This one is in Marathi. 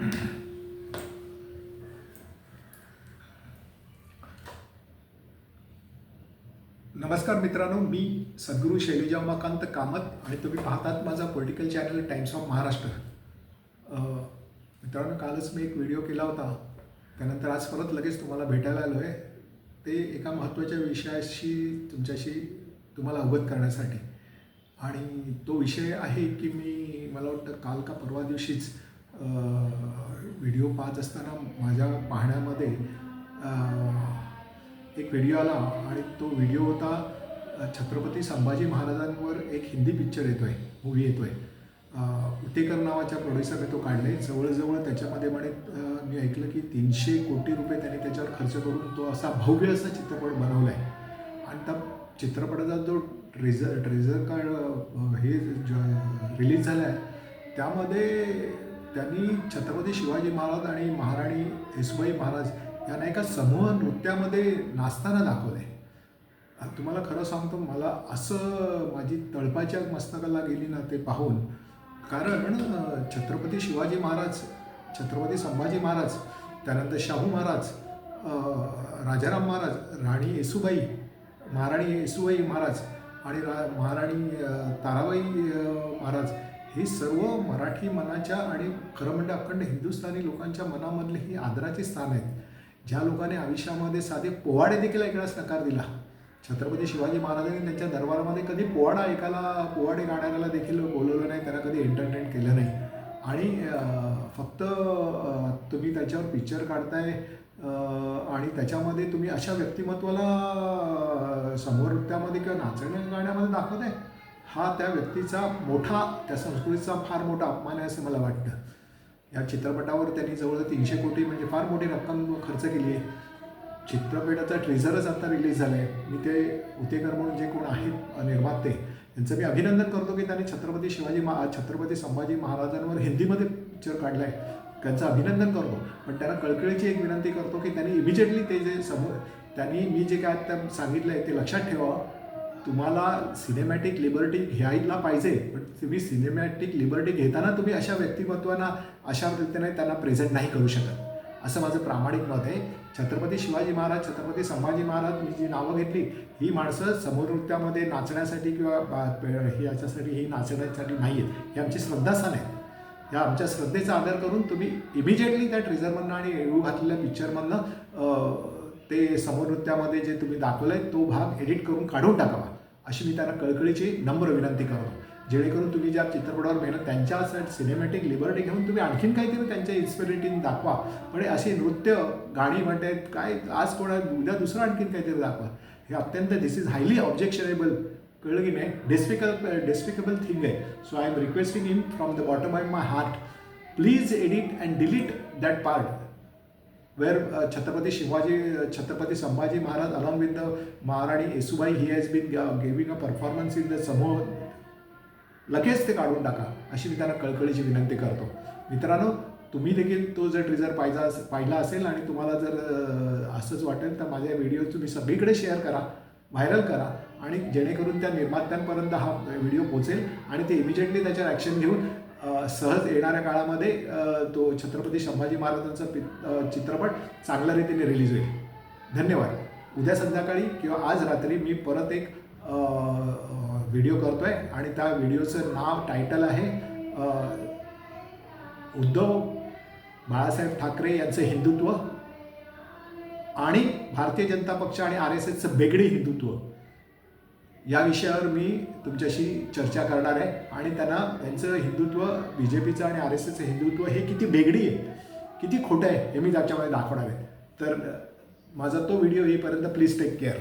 नमस्कार मित्रांनो मी सद्गुरू शैलजा उमाकांत कामत आणि तुम्ही पाहतात माझा political channel Times of Maharashtra मित्रांनो कालच मी एक व्हिडिओ केला होता. त्यानंतर आज परत लगेच तुम्हाला भेटायला आलो आहे ते एका महत्त्वाच्या विषयाशी तुमच्याशी तुम्हाला अवगत करण्यासाठी. आणि तो विषय आहे की मी मला वाटतं काल का परवा दिवशीच व्हिडिओ पाहत असताना माझ्या पाहण्यामध्ये एक व्हिडिओ आला आणि तो व्हिडिओ होता छत्रपती संभाजी महाराजांवर एक हिंदी पिक्चर येतो आहे मूवी येतो आहे उटेकर नावाच्या प्रोड्युसरने तो काढले जवळजवळ त्याच्यामध्ये म्हणे मी ऐकलं की तीनशे कोटी रुपये त्यांनी त्याच्यावर खर्च करून तो असा भव्य असा चित्रपट बनवला आहे आणि त्या चित्रपटाचा जो ट्रेझर ट्रेझर कार्ड हे हे रिलीज झाला आहे त्यामध्ये त्यांनी छत्रपती शिवाजी महाराज आणि महाराणी येसुबाई महाराज यांना एका समूह नृत्यामध्ये नाचताना दाखवले तुम्हाला खरं सांगतो मला असं माझी तळपाच्या मस्तकाला गेली ना ते पाहून कारण छत्रपती शिवाजी महाराज छत्रपती संभाजी महाराज त्यानंतर शाहू महाराज राजाराम महाराज राणी येसुबाई महाराणी येसुबाई महाराज आणि रा महाराणी ताराबाई महाराज हे सर्व मराठी मनाच्या आणि खरं म्हणजे अखंड हिंदुस्थानी लोकांच्या मनामधले ही आदराचे स्थान आहेत. ज्या लोकांनी आयुष्यामध्ये साधे पोवाडे देखील ऐकण्यास नकार दिला. छत्रपती शिवाजी महाराजांनी त्यांच्या दरबारामध्ये कधी पोवाडा ऐकायला पोवाडे गाण्याला देखील बोलवलं नाही त्यांना कधी एंटरटेन केलं नाही. आणि फक्त तुम्ही त्याच्यावर पिक्चर काढताय आणि त्याच्यामध्ये तुम्ही अशा व्यक्तिमत्वाला समोर नृत्यामध्ये किंवा नाचण्या गाण्यामध्ये दाखवताय? हा त्या व्यक्तीचा मोठा त्या संस्कृतीचा फार मोठा अपमान आहे असं मला वाटतं. या चित्रपटावर त्यांनी जवळ तीनशे कोटी म्हणजे फार मोठी रक्कम खर्च केली आहे. चित्रपटाचा ट्रेझरच आता रिलीज झाला आहे मी ते उतेकर म्हणून जे कोण आहेत निर्माते यांचं मी अभिनंदन करतो की त्यांनी छत्रपती शिवाजी महा छत्रपती संभाजी महाराजांवर हिंदीमध्ये पिक्चर काढला आहे त्यांचं अभिनंदन करतो. पण त्यांना कळकळीची एक विनंती करतो की त्यांनी इमिजिएटली ते जे समोर त्यांनी मी जे काय त्या सांगितलं आहे ते लक्षात ठेवावं तुम्हाला सिनेमॅटिक लिबर्टी घ्यायला पाहिजे पण तुम्ही सिनेमॅटिक लिबर्टी घेताना तुम्ही अशा व्यक्तिमत्वांना अशा रीतीने त्यांना प्रेझेंट नाही करू शकत. असं माझं प्रामाणिक मत आहे. छत्रपती शिवाजी महाराज छत्रपती संभाजी महाराज मी जी नावं घेतली ही माणसं समोर नृत्यामध्ये नाचण्यासाठी किंवा याच्यासाठी ही नाचण्यासाठी नाही आहेत हे आमची श्रद्धास्थान आहे. या आमच्या श्रद्धेचा आदर करून तुम्ही इमिजिएटली त्या ट्रेझरमधनं आणि येऊ घातलेल्या पिक्चरमधनं ते समोर नृत्यामध्ये जे तुम्ही दाखवलं आहे तो भाग एडिट करून काढून टाकावा. अशी मी त्यांना कळकळीची नम्र विनंती करतो. जेणेकरून तुम्ही ज्या चित्रपटावर मेहनत त्यांच्या सिनेमॅटिक लिबर्टी घेऊन तुम्ही आणखीन काहीतरी त्यांच्या इन्स्पिरेटिंग दाखवा. पण अशी असे नृत्य गाणी म्हणतायत काय आज कोणा उद्या दुसरं आणखीन काहीतरी दाखवा. हे अत्यंत दिस इज हायली ऑब्जेक्शनेबल कळलं की नाही? डेस्पिकल डेस्पिकेबल थिंग आहे. So I am requesting him from the bottom of my heart please edit and delete that part where uh, Chhatrapati Shivaji, Sambhaji Chhatrapati Sambhaji Maharaj, along with the Maharani Yesubai, he has been uh, giving a performance in the लगेच ते काढून टाका अशी मी त्यांना कळकळीची विनंती करतो. मित्रांनो तुम्ही देखील तो जर ट्रिझर पाहिजा पाहिला असेल आणि तुम्हाला जर uh, असंच वाटेल तर माझ्या व्हिडिओ तुम्ही सगळीकडे शेअर करा व्हायरल करा आणि जेणेकरून त्या निर्मात्यांपर्यंत हा व्हिडिओ पोचेल आणि ते इमिजिएटली त्याच्यावर ॲक्शन घेऊन सहज येणाऱ्या काळामध्ये तो छत्रपती संभाजी महाराजांचा पि चित्रपट चांगल्या रीतीने रिलीज होईल. धन्यवाद. उद्या संध्याकाळी किंवा आज रात्री मी परत एक व्हिडिओ करतो व्हिडिओ करतोय आणि त्या व्हिडिओचं नाव टायटल आहे उद्धव बाळासाहेब ठाकरे यांचं हिंदुत्व आणि भारतीय जनता पक्ष आणि आर एस एसचं बेगडी हिंदुत्व. या विषयावर मी तुमच्याशी चर्चा करणार आहे आणि त्यांना त्यांचं हिंदुत्व बी जे पीचं आणि आर एस एसचं हिंदुत्व हे किती बेगडी आहे किती खोटं आहे हे मी त्याच्यामध्ये दाखवणार आहे. तर माझा तो व्हिडिओ येईपर्यंत प्लीज टेक केअर